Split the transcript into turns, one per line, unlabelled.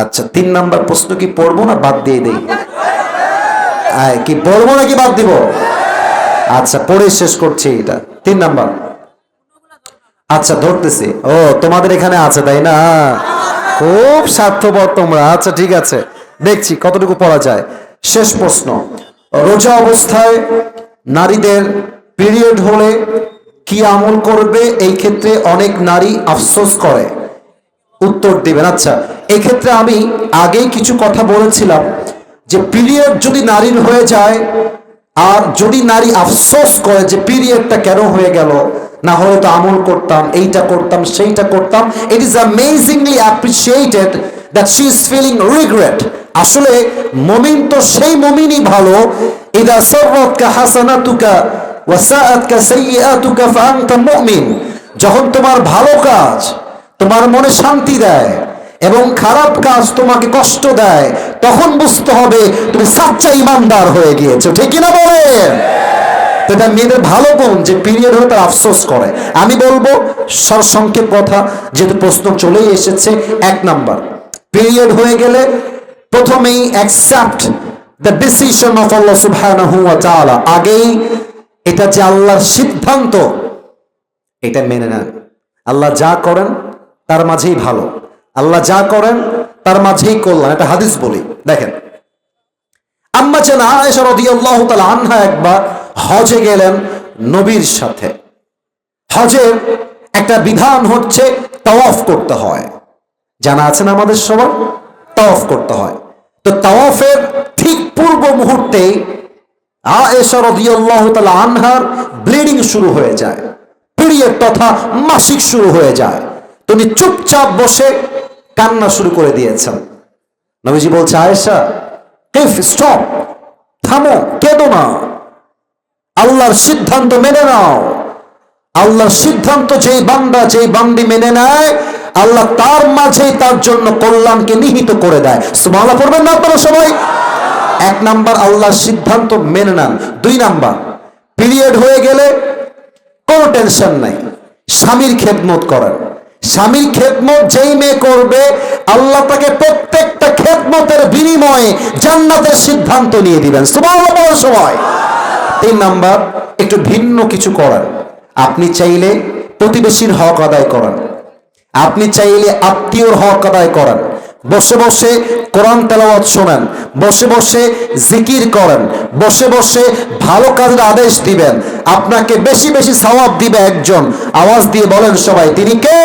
আচ্ছা তিন নাম্বার প্রশ্ন কি পড়ব না বাদ দিয়ে দেই? কি পড়ব নাকি বাদ দিব? আচ্ছা পড়ে শেষ করছি এটা। তিন নাম্বার। আচ্ছা ধরতেছি। ও, তোমাদের এখানে আছে, তাই না? খুব স্বার্থপর তোমরা। আচ্ছা ঠিক আছে। দেখছি, কতটুকু পড়া যায়। শেষ প্রশ্ন। রোজা অবস্থায় নারীদের পিরিয়ড হলে কি আমল করবে? এই ক্ষেত্রে অনেক নারী আফসোস করে। উত্তর দিবেন। আচ্ছা এই ক্ষেত্রে আমি আগেই কিছু কথা বলেছিলাম যে পিরিয়ড যদি নারীর হয়ে যায় আর যদি নারী আফসোস করে যে পিরিয়ডটা কেন হয়ে গেল, না হলে তো আমল করতাম, এইটা করতাম, সেইটা করতাম it is amazingly appreciated that she is feeling regret আসলে মমিন তো সেই মমিনই ভালো। ইদা সররতকা হাসানাতুকা ওয়াসাআতকা সাইয়্যাতুকা ফাআনতা মুমিন। যখন তোমার ভালো কাজ তোমার মনে শান্তি দেয় এবং খারাপ কাজ তোমাকে কষ্ট দেয়, তখন বুঝতে হবে তুমি সাচ্চা ইমানদার হয়ে গিয়েছো। ঠিক কিনা বলেন? তো এটা মেয়েদের ভালো গুণ যে পিরিয়ড হলে তার আফসোস করে। আমি বলব, সরসংক্ষেপ কথা, যেহেতু প্রশ্ন চলেই এসেছে, এক নাম্বার। পিরিয়ড হয়ে গেলে প্রথমেই accept the decision of Allah সুবহানাহু ওয়া তাআলা আগেই এটা যে আল্লাহর সিদ্ধান্ত, এটা মেনে নেন। আল্লাহ যা করেন তার মাঝেই ভালো। আল্লাহ যা করেন, তার মাঝেই কল্যাণ। এটা হাদিস বলি, দেখেন। আম্মা চেন আনহা একবার হজে গেলেন নবীর সাথে। হজের একটা বিধান হচ্ছে তাওয়াফ করতে হয়। জানা আছে না আমাদের সবার? তাওয়াফ করতে হয়। তো তাওয়াফের ঠিক পূর্ব মুহূর্তে আয়েশা রাদিয়াল্লাহু তাআলা আনহার ব্লিডিং শুরু হয়ে যায়। পিরিয়ড তথা মাসিক শুরু হয়ে যায়। তুমি চুপচাপ বসে কান্না শুরু করে দিয়েছেন। নবীজি বলছে, আয়েশা ইফ স্টপ, থামো, কেঁদো না। আল্লাহর সিদ্ধান্ত মেনে নাও। আল্লাহর সিদ্ধান্ত যেই বান্দা, যেই বান্দি মেনে নেয়, আল্লাহ তার মাঝেই তার জন্য কল্যাণকে নিহিত করে দেয়। সুবহানাল্লাহ পড়বেন না আপনারা সবাই? এক নাম্বার, আল্লাহর সিদ্ধান্ত মেনে নেন। দুই নাম্বার, পিরিয়ড হয়ে গেলে কোনো টেনশন নাই। স্বামীর খেদমত করেন। স্বামীর খেদমত যেই মেয়ে করবে, আল্লাহ তাকে প্রত্যেকটা খেদমতের বিনিময়ে জান্নাতের সিদ্ধান্ত নিয়ে দিবেন। সময়। তিন নাম্বার, একটু ভিন্ন কিছু করার। আপনি চাইলে প্রতিবেশীর হক আদায় করেন আপনি চাইলে আত্মীয়র হক আদায় করেন বসে বসে কোরআন তেলাওয়াত শোনেন, বসে বসে জিকির করেন, বসে বসে ভালো কাজের আদেশ দিবেন। আপনাকে বেশি বেশি সওয়াব দিবে একজন। আওয়াজ দিয়ে বলেন সবাই, তিনি কে?